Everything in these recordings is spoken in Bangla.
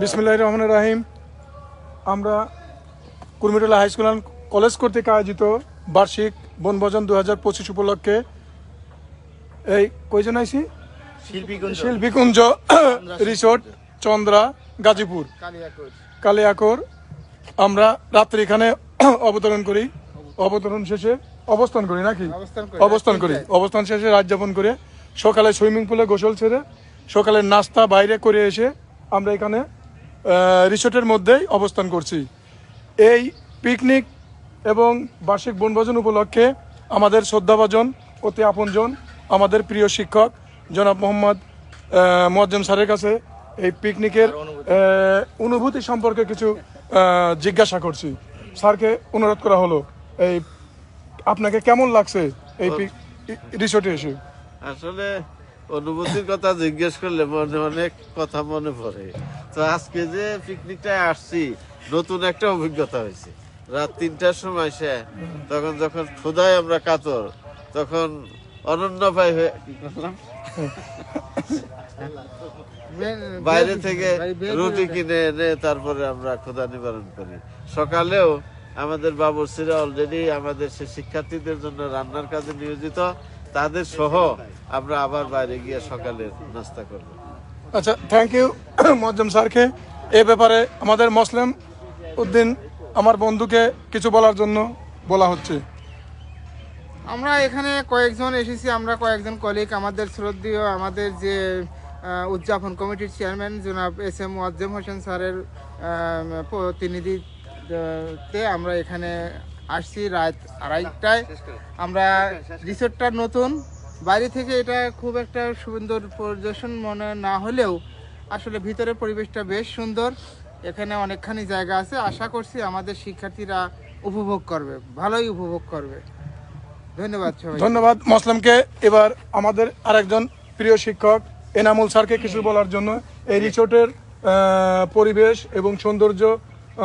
বিসমিল্লাহ রহমান রাহিম। আমরা Kurmitola high school and college কর্তৃক আয়োজিত বার্ষিক বনভোজন দু হাজার পঁচিশ উপলক্ষে এই কয়জন আইসি শিল্পীগঞ্জ। শিল্পীকুঞ্জ রিসোর্ট চন্দ্রা গাজীপুর। কালিয়াকর। আমরা রাত্রি এখানে অবতরণ করি। অবতরণ শেষে অবস্থান করি নাকি? অবস্থান করি। অবস্থান করি। অবস্থান শেষে রাত যাপন করে সকালে সুইমিং পুলে গোসল ছেড়ে সকালে নাস্তা বাইরে করে এসে আমরা এখানে রিসোর্টের মধ্যেই অবস্থান করছি। এই পিকনিক এবং বার্ষিক বনভোজন উপলক্ষে আমাদের শ্রদ্ধাভাজন অতি আপনজন আমাদের প্রিয় শিক্ষক জনাব মোহাম্মদ মোয়াজ্জেম স্যারের কাছে এই পিকনিকের অনুভূতি সম্পর্কে কিছু জিজ্ঞাসা করছি। স্যারকে অনুরোধ করা হলো এই আপনাকে কেমন লাগছে এই রিসোর্টে এসে? আসলে অনুভূতির কথা জিজ্ঞেস করলে মনে অনেক কথা মনে পড়ে। তো আজকে যে পিকনিকটায় আসছি, নতুন একটা অভিজ্ঞতা হয়েছে। রাত তিনটার সময় সে, তখন যখন ক্ষুদায় আমরা কাতর, তখন অনন্য পাই হয়ে কি করলাম? বাইরে থেকে রুটি কিনে এনে তারপরে আমরা ক্ষুধা নিবারণ করি। সকালেও আমাদের বাবুর্চিরা অলরেডি আমাদের সে শিক্ষার্থীদের জন্য রান্নার কাজে নিয়োজিত। তাদের সহ আমরা আবার বাইরে গিয়ে সকালের নাস্তা করব। আচ্ছা থ্যাংক ইউ মোয়াজ্জেম স্যারকে। এ ব্যাপারে আমাদের মুসলিম উদ্দিন আমার বন্ধুকে কিছু বলার জন্য বলা হচ্ছে। আমরা এখানে কয়েকজন এসেছি আমরা কয়েকজন কলিগ আমাদের শ্রদ্ধেয় আমাদের যে উদযাপন কমিটির চেয়ারম্যান জনাব এস এম ওয়াজ্জেম হোসেন স্যারের প্রতিনিধিতে আমরা এখানে আসছি রাত আড়াইটায়। আমরা রিসোর্টটা নতুন। বাইরে থেকে এটা খুব একটা সুন্দর পরিদর্শন মনে না হলেও আসলে ভিতরের পরিবেশটা বেশ সুন্দর। এখানে অনেকখানি জায়গা আছে। আশা করছি আমাদের শিক্ষার্থীরা উপভোগ করবে। ভালোই উপভোগ করবে। ধন্যবাদ সবাই ধন্যবাদ মসলামকে। এবার আমাদের আরেকজন প্রিয় শিক্ষক এনামুল স্যারকে কিছু বলার জন্য। এই রিসোর্টের পরিবেশ এবং সৌন্দর্য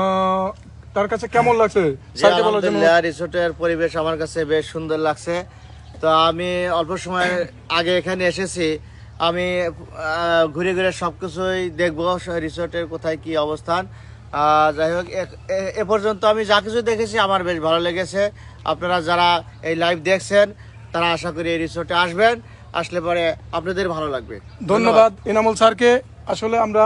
আহ, তার কাছে কেমন লাগছে? স্যারকে বলার জন্য। আলহামদুলিল্লাহ রিসোর্টের পরিবেশ আমার কাছে বেশ সুন্দর লাগছে। তো আমি অল্প সময় আগে এখানে এসেছি। আমি ঘুরে ঘুরে সব কিছুই দেখব রিসোর্টের কোথায় কি অবস্থান। যাই হোক এ- পর্যন্ত আমি যা কিছু দেখেছি আমার বেশ ভালো লেগেছে। আপনারা যারা এই লাইভ দেখছেন তারা আশা করি এই রিসোর্টে আসবেন। আসলে পরে আপনাদের ভালো লাগবে। ধন্যবাদ। ইনামুল স্যারকে। আসলে আমরা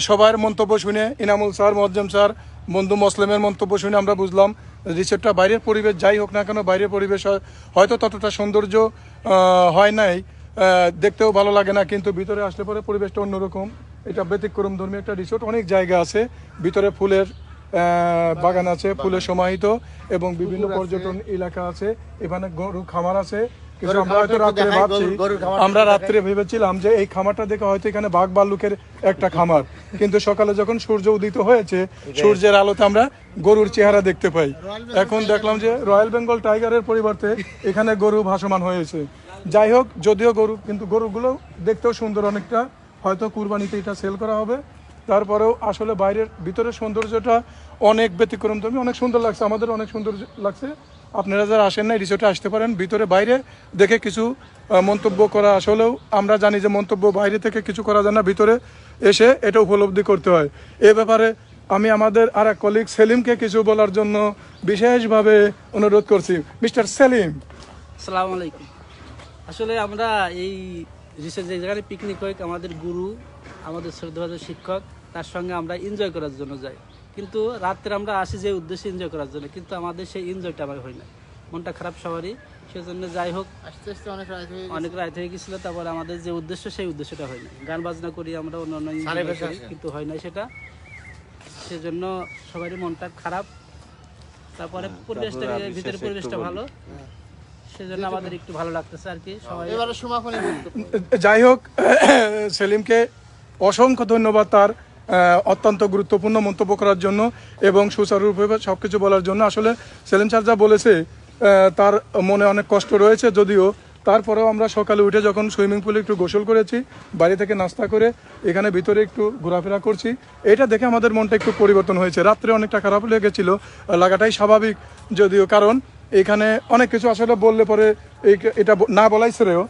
সবার মন্তব্য শুনে ইনামুল স্যার মজ্জম স্যার বন্ধু মুসলিমের মন্তব্য শুনে আমরা বুঝলাম রিসোর্টটা বাইরের পরিবেশ যাই হোক না কেন বাইরের পরিবেশ হয়- হয়তো ততটা সৌন্দর্য হয় নাই দেখতেও ভালো লাগে না কিন্তু ভিতরে আসলে পরে পরিবেশটা অন্যরকম। এটা ব্যতিক্রম ধর্মী একটা রিসোর্ট অনেক জায়গা আছে ভিতরে ফুলের বাগান আছে ফুলের সমাহিত এবং বিভিন্ন পর্যটন এলাকা আছে এখানে গরু খামার আছে কিছু আমরা হয়তো রাত্রে ভাবছি আমরা ভেবেছিলাম যে এই খামারটা দেখে হয়তো এখানে বাঘ ভাল্লুকের একটা খামার। কিন্তু সকালে যখন সূর্য উদিত হয়েছে সূর্যের আলোতে আমরা গরুর চেহারা দেখতে পাই। এখন দেখলাম যে রয়্যাল বেঙ্গল টাইগারের পরিবর্তে এখানে গরু ভাসমান হয়েছে। যাই হোক যদিও গরু কিন্তু গরুগুলো দেখতেও সুন্দর অনেকটা। হয়তো কুরবানিতে এটা সেল করা হবে। তারপরেও আসলে বাইরের ভিতরের সৌন্দর্যটা অনেক ব্যতিক্রম। তুমি অনেক সুন্দর লাগছে আমাদের অনেক সুন্দর লাগছে। আপনারা যারা আসেন না রিসোর্টে আসতে পারেন। ভিতরে, বাইরে দেখে কিছু মন্তব্য করা আসলেও আমরা জানি যে মন্তব্য বাইরে থেকে কিছু করা যায় না, ভিতরে এসে এটা উপলব্ধি করতে হয়। এ ব্যাপারে আমি আমাদের আর এক কলিগ সেলিমকে কিছু বলার জন্য বিশেষভাবে অনুরোধ করছি। মিস্টার সেলিম। আসসালামু আলাইকুম। আসলে আমরা এই রিসেন্ট যে জায়গায় পিকনিক হয়, আমাদের গুরু, আমাদের শ্রদ্ধাভাজ শিক্ষক, তার সঙ্গে আমরা এনজয় করার জন্য যাই। কিন্তু রাত্রে আমরা আসি যে উদ্দেশ্যে এনজয় করার জন্য কিন্তু আমাদের সেই এনজয়টা আমার হয় না। মনটা খারাপ সবারই সেজন্য যাই হোক আস্তে আস্তে অনেক রাত হয়ে অনেক রাত হয়ে গেছিল তারপর আমাদের যে উদ্দেশ্য সেই উদ্দেশ্যটা হয় না। গান বাজনা করি আমরা অন্য অন্য। কিন্তু হয় না সেটা। সেজন্য সবারই মনটা খারাপ। তারপরে পরিবেশটা তারপরে আমি ভিতরে পরিবেশটা ভালো। সেজন্য আমাদের একটু ভালো লাগতেছে আর কি সবাই। এবারে সমাপনী যাই হোক সেলিমকে অসংখ্য ধন্যবাদ তার অত্যন্ত গুরুত্বপূর্ণ মন্তব্য করার জন্য এবং সুচারুরূপে সব কিছু বলার জন্য। আসলে সেলিম স্যার যা বলেছে তার মনে অনেক কষ্ট রয়েছে যদিও। তারপরেও আমরা সকালে উঠে যখন সুইমিং পুলে একটু গোসল করেছি, বাড়ি থেকে নাস্তা করে এখানে ভিতরে একটু ঘোরাফেরা করছি, এটা দেখে আমাদের মনটা একটু পরিবর্তন হয়েছে। রাত্রে অনেকটা খারাপ লেগেছিল, লাগাটাই স্বাভাবিক যদিও, কারণ এখানে অনেক কিছু আসলে বললে পরে এটা না বলাই শ্রেয়।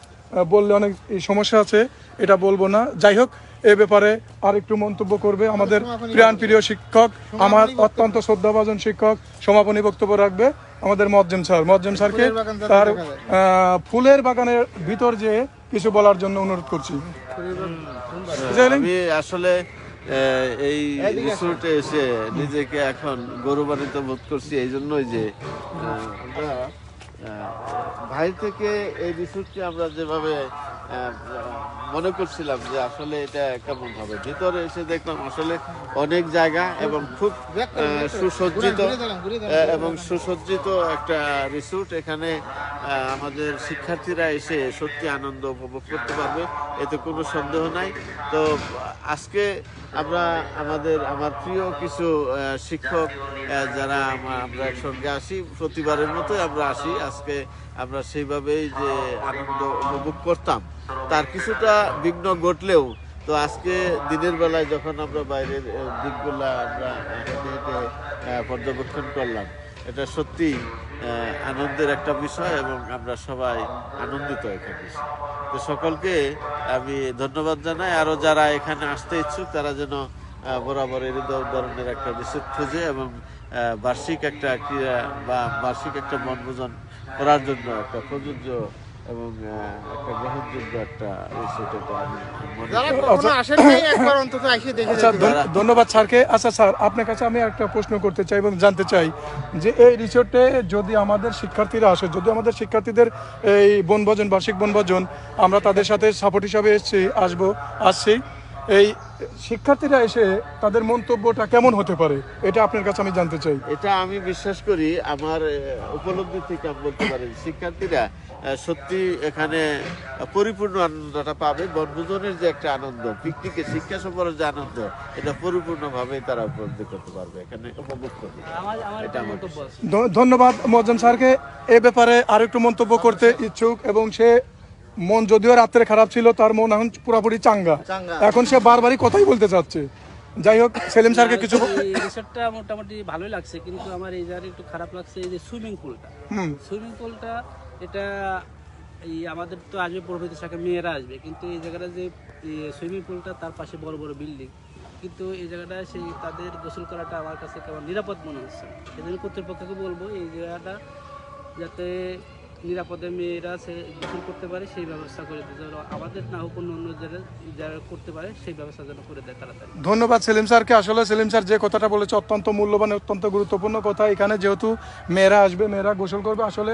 বললে অনেক সমস্যা আছে, এটা বলব না। যাই হোক এ ব্যাপারে আর একটু মন্তব্য করবে আমাদের প্রিয়ান প্রিয় শিক্ষক আমার অত্যন্ত শ্রদ্ধাভাজন শিক্ষক সমাপনী বক্তব্য রাখবে আমাদের মজ্জেম স্যার। মজ্জেম স্যারকে ফুলের বাগান যাতে তার আহ, ফুলের বাগানের ভিতর যে কিছু বলার জন্য অনুরোধ করছি। আসলে আহ, এই রিসোর্টে এসে নিজেকে এখন গৌরবান্বিত বোধ করছি এই জন্যই যে ভাই থেকে এই রিসোর্টকে আমরা যেভাবে মনে করছিলাম যে আসলে এটা কেমন হবে। ভিতরে এসে দেখলাম আসলে অনেক জায়গা এবং খুব সুসজ্জিত এবং সুসজ্জিত একটা রিসোর্ট এখানে আমাদের শিক্ষার্থীরা এসে সত্যি আনন্দ উপভোগ করতে পারবে, এতে কোনো সন্দেহ নাই। তো আজকে আমরা আমাদের, আমার প্রিয় কিছু শিক্ষক যারা আমরা একসঙ্গে আসি, প্রতিবারের মতোই আমরা আসি। আজকে আমরা সেইভাবেই যে আনন্দ উপভোগ করতাম। তার কিছুটা বিঘ্ন ঘটলেও তো আজকে দিনের বেলায় যখন আমরা বাইরের দিকগুলা আমরা হেঁটে হেঁটে পর্যবেক্ষণ করলাম, এটা সত্যি আনন্দের একটা বিষয় এবং আমরা সবাই আনন্দিত এখানে। তো সকলকে আমি ধন্যবাদ জানাই আরও যারা এখানে আসতে ইচ্ছুক, তারা যেন বরাবর ধ- ধরনের একটা রিসোর্ট খুঁজে এবং বার্ষিক একটা ক্রীড়া বা বার্ষিক একটা মনভোজন করার জন্য একটা প্রযোজ্য এবং একটা গ্রহণযোগ্য একটা রিসোর্ট এটা আমি যারা করি। কখনো আসেন নাই একবার অন্তত এসে দেখে আচ্ছা। ধন্য- ধন্যবাদ স্যারকে আচ্ছা স্যার আপনার কাছে আমি একটা প্রশ্ন করতে চাই এবং জানতে চাই যে এই রিসোর্টে যদি আমাদের শিক্ষার্থীরা আসে যদি আমাদের শিক্ষার্থীদের এই বনভোজন বার্ষিক বনভোজন আমরা তাদের সাথে সাপোর্ট হিসাবে এসেছি আসব আসছি এই শিক্ষার্থীরা এসে তাদের মন্তব্যটা কেমন হতে পারে এটা আপনার কাছে আমি জানতে চাই এটা আমি বিশ্বাস করি আমার উপলব্ধি থেকে বলতে পারি শিক্ষার্থীরা সত্যি এখানে পরিপূর্ণ আনন্দটা পাবে। বনভোজনের যে একটা আনন্দ পিকনিকে শিক্ষা সফরের যে আনন্দ এটা পরিপূর্ণভাবে তারা উপলব্ধি করতে পারবে এখানে উপভোগ করবে। এটা আমার ধন্যবাদ মজ্জম স্যারকে। এ ব্যাপারে আরেকটু মন্তব্য করতে ইচ্ছুক এবং সে মন যদিও রাত্রে খারাপ ছিল তার মন এখন পুরোপুরি চাঙ্গা। চাঙ্গা। এখন সে বারবারই কথাই বলতে চাচ্ছে। যাই হোক সেলিম স্যারকে কিছু রিসোর্টটা মোটামুটি ভালোই লাগছে কিন্তু আমার এই জায়গায় একটু খারাপ লাগছে এই যে সুইমিং পুলটা সুইমিং পুলটা এটা এই আমাদের তো আসবে প্রভৃতি শাখা মেয়েরা আসবে, কিন্তু এই জায়গাটা যে সুইমিং পুলটা তার পাশে বড় বড় বিল্ডিং, কিন্তু এই জায়গাটা সেই তাদের গোসল করাটা আমার কাছে কেমন নিরাপদ মনে হচ্ছে এই জন্য কর্তৃপক্ষকে বলব এই জায়গাটা যাতে নিরাপদে মেয়েরা সে গোসল করতে পারে সেই ব্যবস্থা করে দিতে আমাদের না হোক অন্য অন্য যারা যারা করতে পারে সেই ব্যবস্থা যেন করে দেয় তাড়াতাড়ি। ধন্যবাদ সেলিম স্যারকে। আসলে সেলিম স্যার যে কথাটা বলেছে অত্যন্ত মূল্যবান অত্যন্ত গুরুত্বপূর্ণ কথা। এখানে যেহেতু মেয়েরা আসবে মেয়েরা গোসল করবে আসলে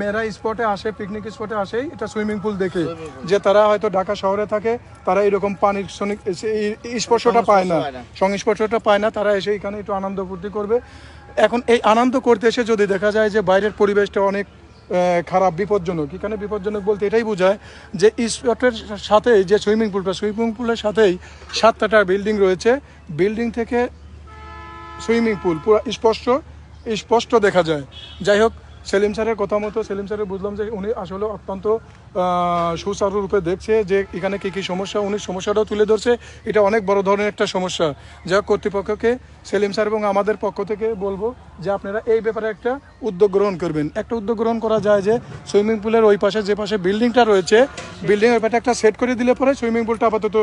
মেয়েরা স্পটে আসে পিকনিক স্পটে আসেই এটা সুইমিং পুল দেখে যে তারা হয়তো ঢাকা শহরে থাকে তারা এরকম পানির স্পর্শটা পায় না। সংস্পর্শটা পায় না তারা এসে এখানে একটু আনন্দ ফুর্তি করবে। এখন এই আনন্দ করতে এসে যদি দেখা যায় যে বাইরের পরিবেশটা অনেক খারাপ, বিপজ্জনক। এখানে বিপজ্জনক বলতে এটাই বোঝায় যে স্পটের সাথে যে সুইমিং পুলটা, সুইমিং পুলের সাথেই সাতটা বিল্ডিং রয়েছে। বিল্ডিং থেকে সুইমিং পুল, পুরো স্পষ্ট স্পষ্ট দেখা যায়। যাই হোক সেলিম স্যারের কথা মতো, সেলিম স্যারের বুঝলাম যে উনি আসলে অত্যন্ত সুচারুরূপে দেখছে যে এখানে কী কী সমস্যা, উনি সমস্যাটাও তুলে ধরছে। এটা অনেক বড় ধরনের একটা সমস্যা। যা কর্তৃপক্ষকে, সেলিম স্যার এবং আমাদের পক্ষ থেকে বলব যে আপনারা এই ব্যাপারে একটা উদ্যোগ গ্রহণ করবেন। একটা উদ্যোগ গ্রহণ করা যায় যে সুইমিং পুলের ওই পাশে, যে পাশে বিল্ডিংটা রয়েছে, বিল্ডিং ওই পাশে একটা সেট করে দিলে পরে সুইমিং পুলটা আপাতত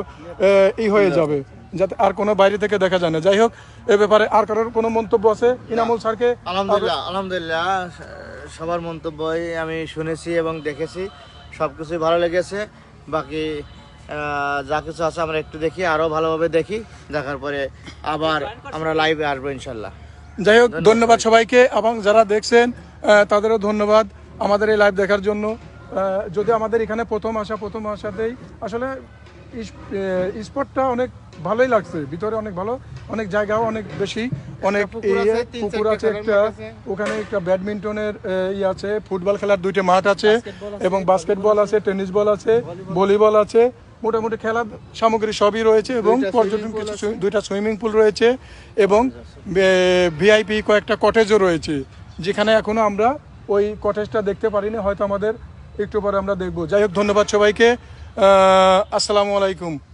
ই হয়ে যাবে, যাতে আর কোনো বাইরে থেকে দেখা যায় না। যাই হোক, এ ব্যাপারে আর কারোর কোনো মন্তব্য আছে? ইনামুল স্যারকে আলহামদুলিল্লাহ আলহামদুলিল্লাহ সবার মন্তব্যই আমি শুনেছি এবং দেখেছি। সব কিছুই ভালো লেগেছে। বাকি যা কিছু আছে আমরা একটু দেখি আরও ভালোভাবে দেখি। দেখার পরে আবার আমরা লাইভে আসব ইনশাল্লাহ। যাই হোক ধন্যবাদ। সবাইকে এবং যারা দেখছেন তাদেরও ধন্যবাদ আমাদের এই লাইভ দেখার জন্য। যদি আমাদের এখানে প্রথম আসা প্রথম আসাতেই আসলে স্পটটা অনেক ভালোই লাগছে ভিতরে অনেক ভালো। অনেক জায়গাও অনেক বেশি অনেক পুকুর ইয়ে, আছে, পুকুর আছে একটা ওখানে একটা ব্যাডমিন্টনের ই আছে ফুটবল খেলার দুইটা মাঠ আছে এবং বাস্কেটবল আছে। টেনিস বল আছে ভলিবল আছে মোটামুটি খেলার সামগ্রী সবই রয়েছে এবং পর্যটন কিছু দুইটা সুইমিং পুল রয়েছে এবং ভিআইপি কয়েকটা কটেজও রয়েছে যেখানে এখনও আমরা ওই কটেজটা দেখতে পারিনি হয়তো আমাদের একটু পরে আমরা দেখব। যাই হোক ধন্যবাদ সবাইকে। আহ, আসসালামু আলাইকুম।